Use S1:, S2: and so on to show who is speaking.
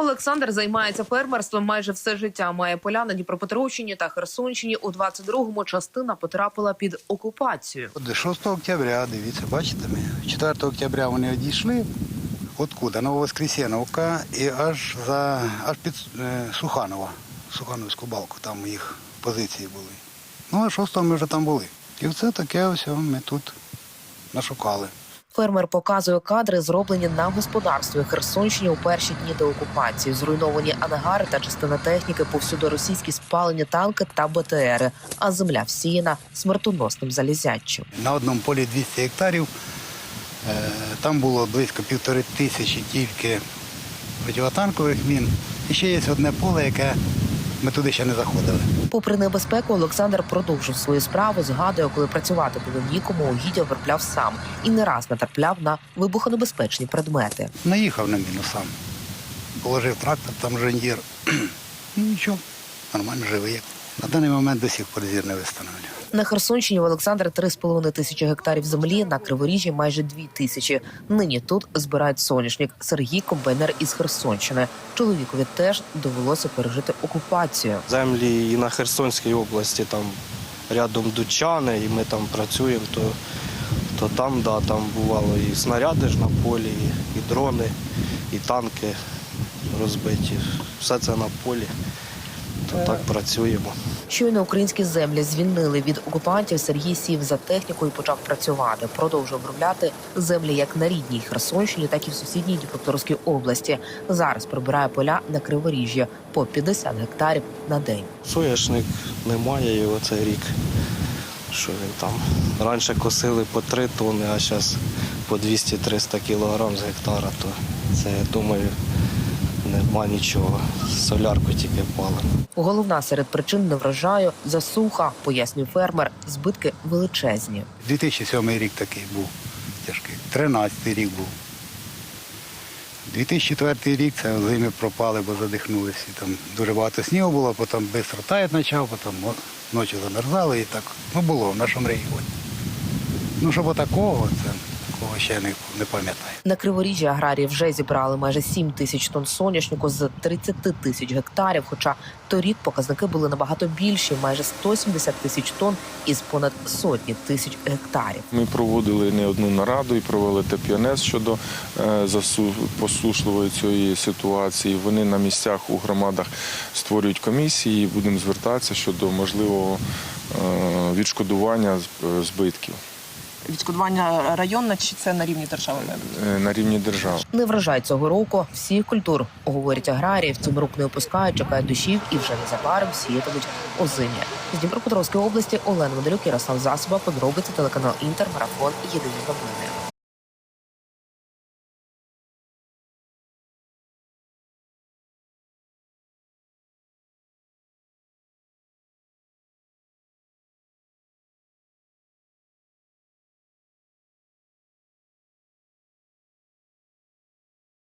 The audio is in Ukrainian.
S1: Олександр займається фермерством майже все життя. Має поля на Дніпропетровщині та Херсонщині. У 22-му частина потрапила під окупацію.
S2: От 6 октября, дивіться, бачите ми. 4 октября вони одійшли. Откуда? Нововоскресеновка і аж за аж під е, Суханова, Сухановську балку, там їх позиції були. Ну а 6 ми вже там були. І все таке ось ми тут нашукали.
S1: Фермер показує кадри, зроблені на господарстві Херсонщині у перші дні деокупації. Зруйновані ангари та частина техніки, повсюди російські спалені танки та БТРи. А земля всіяна смертоносним залізячим.
S2: На одному полі 200 гектарів. Е, Там було близько півтори тисячі тільки противотанкових мін. І ще є одне поле, яке ми туди ще не заходили.
S1: Попри небезпеку, Олександр продовжив свою справу. Згадує, коли працювати було нікому, угіддя виробляв сам і не раз натрапляв на вибухонебезпечні предмети.
S2: Наїхав на міну сам. Положив трактор, там. Ну нічого, нормально живий. На даний момент до сих пор зір не встановлює.
S1: На Херсонщині в Олександра 3,5 тисячі гектарів землі, на Криворіжжі майже 2 тисячі. Нині тут збирають соняшник. Сергій комбайнер із Херсонщини. Чоловікові теж довелося пережити окупацію.
S3: землі і на Херсонській області, там рядом Дучани, і ми там працюємо, то, то там, да, там бувало і снаряди ж на полі, і, і дрони, і танки розбиті. Все це на полі. То так працюємо.
S1: Щойно українські землі звільнили від окупантів. Сергій сів за техніку і почав працювати. Продовжує обробляти землі як на рідній Херсонщині, так і в сусідній Дніпропетровській області. Зараз прибирає поля на Криворіжжі по 50 гектарів на день.
S3: Соняшник немає його цей рік. Що він там? Раніше косили по 3 тонни, а зараз по 200-300 кілограм з гектара, то це, я думаю, нема нічого. Солярку тільки палимо.
S1: Головна серед причин неврожаю засуха, пояснює фермер. Збитки величезні.
S2: 2007 рік такий був тяжкий. 13 рік був. 2004 рік це зими пропали, бо задихнулися. Там дуже багато снігу було, потім швидко таяти почав, потім ночі замерзали і так. Ну було в нашому регіоні. Ну, щоб отакого, це такого ще не, не пам'ятаю.
S1: На Криворіжжі аграрії вже зібрали майже 7 тисяч тонн соняшнику з 30 тисяч гектарів. Хоча торік показники були набагато більші, майже 170 тисяч тонн із понад сотні тисяч гектарів.
S4: Ми проводили не одну нараду і провели ТПНС щодо е, засу- посушливої цієї ситуації. Вони на місцях у громадах створюють комісії. і Будемо звертатися щодо можливого е, відшкодування збитків
S5: відшкодування районне чи це на рівні держави?
S4: е, на рівні держави.
S1: Не врожай цього року всіх культур, говорять аграрії, втім рук не опускають, чекають дощів і вже незабаром сіятимуть озимі. З Дніпропетровської області Олена Моделюк, Ярослав Засоба, подробиці телеканал Інтер, марафон. Єдині новини.